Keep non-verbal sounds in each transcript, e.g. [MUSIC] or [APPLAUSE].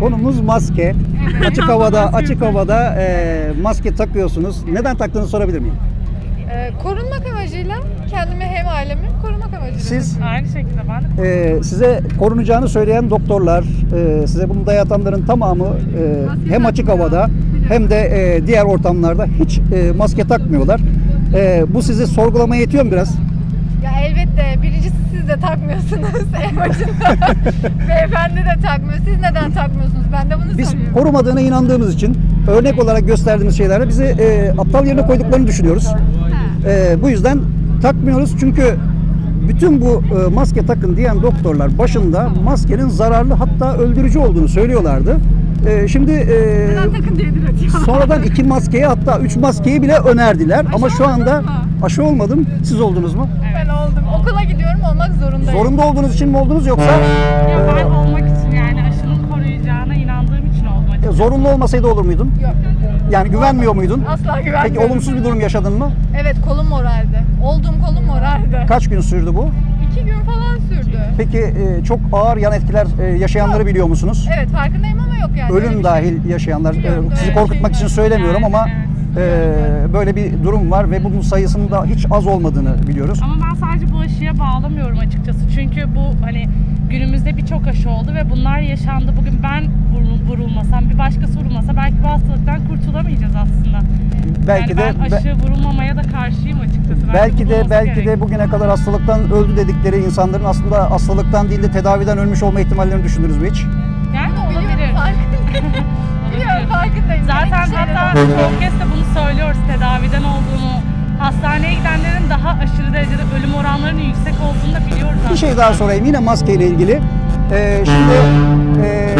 konumuz maske. Açık havada açık havada e, maske takıyorsunuz. Neden taktığını sorabilir miyim? Ee, korunmak amacıyla kendimi hem ailemi korumak amacıyla. Siz Aynı şekilde ben de e, size korunacağını söyleyen doktorlar, e, size bunu dayatanların tamamı e, hem açık havada hem de e, diğer ortamlarda hiç e, maske takmıyorlar. E, bu sizi sorgulamaya yetiyor mu biraz? Ya elbette birincisi siz de takmıyorsunuz [LAUGHS] en başında. Beyefendi de takmıyor. Siz neden takmıyorsunuz? Ben de bunu Biz soruyorum. korumadığına inandığımız için örnek olarak gösterdiğimiz şeylerle bizi e, aptal yerine koyduklarını düşünüyoruz. E, bu yüzden takmıyoruz çünkü bütün bu e, maske takın diyen doktorlar başında maskenin zararlı hatta öldürücü olduğunu söylüyorlardı. E, şimdi e, sonradan iki maskeyi hatta üç maskeyi bile önerdiler ama şu anda mu? aşı olmadım. Siz oldunuz mu? Ben oldum. Okula gidiyorum olmak zorundayım. Zorunda olduğunuz için mi oldunuz yoksa ya ben e, olmak için yani aşının koruyacağına inandığım için oldum açıkçası. zorunlu olmasaydı olur muydun? Yok. Yani güvenmiyor muydun? Asla güvenmiyorum. Peki olumsuz bir durum yaşadın mı? Evet kolum morardı. Olduğum kolum morardı. Kaç gün sürdü bu? İki gün falan sürdü. Peki e, çok ağır yan etkiler e, yaşayanları biliyor musunuz? Evet farkındayım ama yok yani. Öyle bir Ölüm şey. dahil yaşayanlar. e, sizi öyle korkutmak şey için var. söylemiyorum ama Evet, e, böyle bir durum var ve bunun sayısının da hiç az olmadığını biliyoruz. Ama ben sadece bu aşıya bağlamıyorum açıkçası. Çünkü bu hani günümüzde birçok aşı oldu ve bunlar yaşandı. Bugün ben vurul- vurulmasam, bir başkası vurulmasa belki bu hastalıktan. Belki yani de ben aşı vurulmamaya da karşıyım açıkçası. Belki de belki gerek. de bugüne kadar hastalıktan öldü dedikleri insanların aslında hastalıktan değil de tedaviden ölmüş olma ihtimallerini düşündünüz mü hiç? yani olabilir. Biliyorum farkındayım. Zaten şeyler hatta de bunu söylüyoruz tedaviden olduğunu. Hastaneye gidenlerin daha aşırı derecede ölüm oranlarının yüksek olduğunu da biliyoruz Bir şey daha sorayım yine maske ile ilgili. E, şimdi e,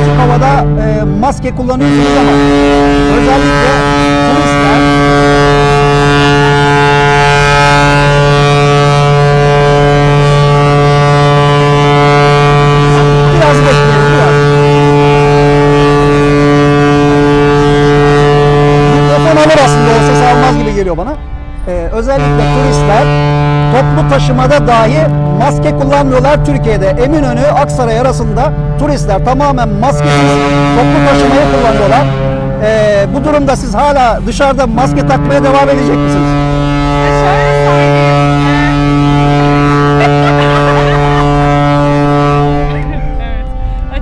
açık havada e, maske kullanıyorsunuz ama özellikle turistler Biraz bekleyelim biraz. Mikrofon alır aslında o ses almaz gibi geliyor bana. Ee, turistler toplu taşımada dahi maske kullanmıyorlar Türkiye'de. Eminönü Aksaray arasında turistler tamamen maskesiz toplu taşımayı kullanıyorlar. Ee, bu durumda siz hala dışarıda maske takmaya devam edecek misiniz? Şöyle söyleyeyim. evet.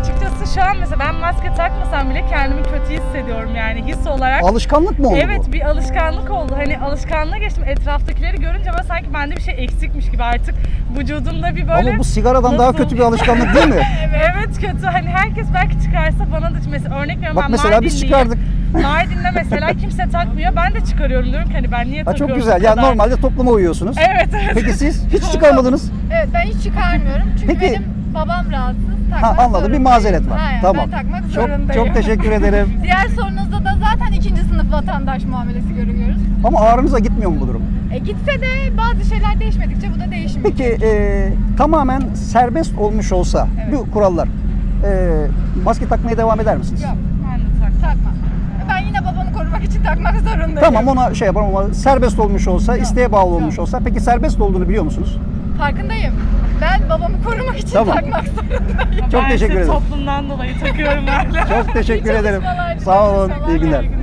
Açıkçası şu an mesela ben maske takmasam bile kendimi kötü hissediyorum yani his olarak. Alışkanlık mı oldu bu? Evet bir alışkanlık oldu. Hani alışkanlığa geçtim. Etraftakileri görünce ama sanki bende bir şey eksikmiş gibi artık vücudumda bir böyle... Ama bu sigaradan daha Nasıl? kötü bir alışkanlık değil mi? [LAUGHS] Evet kötü. Hani herkes belki çıkarsa bana da mesela örnek veriyorum Bak ben mesela biz çıkardık. Mardin'de mesela kimse takmıyor. Ben de çıkarıyorum diyorum ki hani ben niye Ha, takıyorum çok bu güzel. Yani normalde topluma uyuyorsunuz. Evet evet. Peki siz hiç çıkarmadınız? Evet ben hiç çıkarmıyorum. Çünkü Peki- benim babam rahatsız. Takmak Ha anladım. Bir zorundayım. mazeret var. Aynen, tamam. Ben takmak çok zorundayım. çok teşekkür ederim. [LAUGHS] Diğer sorunuzda da zaten ikinci sınıf vatandaş muamelesi görüyoruz. Ama ağrınıza gitmiyor mu bu durum? E gitse de bazı şeyler değişmedikçe bu da değişmiyor. Peki e, tamamen serbest olmuş olsa Evet. bu kurallar e, maske takmaya devam eder misiniz? Yok Ben de taktım. takmam. Ben yine babamı korumak için takmak zorundayım. Tamam ona şey yaparım ama serbest olmuş olsa, isteğe bağlı olmuş olsa. Peki serbest olduğunu biliyor musunuz? Farkındayım. Ben babamı korumak için Tamam. takmak zorundayım. Çok ben teşekkür ederim. toplumdan dolayı takıyorum hala. Çok teşekkür İyi ederim. çalışmalar, Sağ olun. çalışmalar. İyi günler.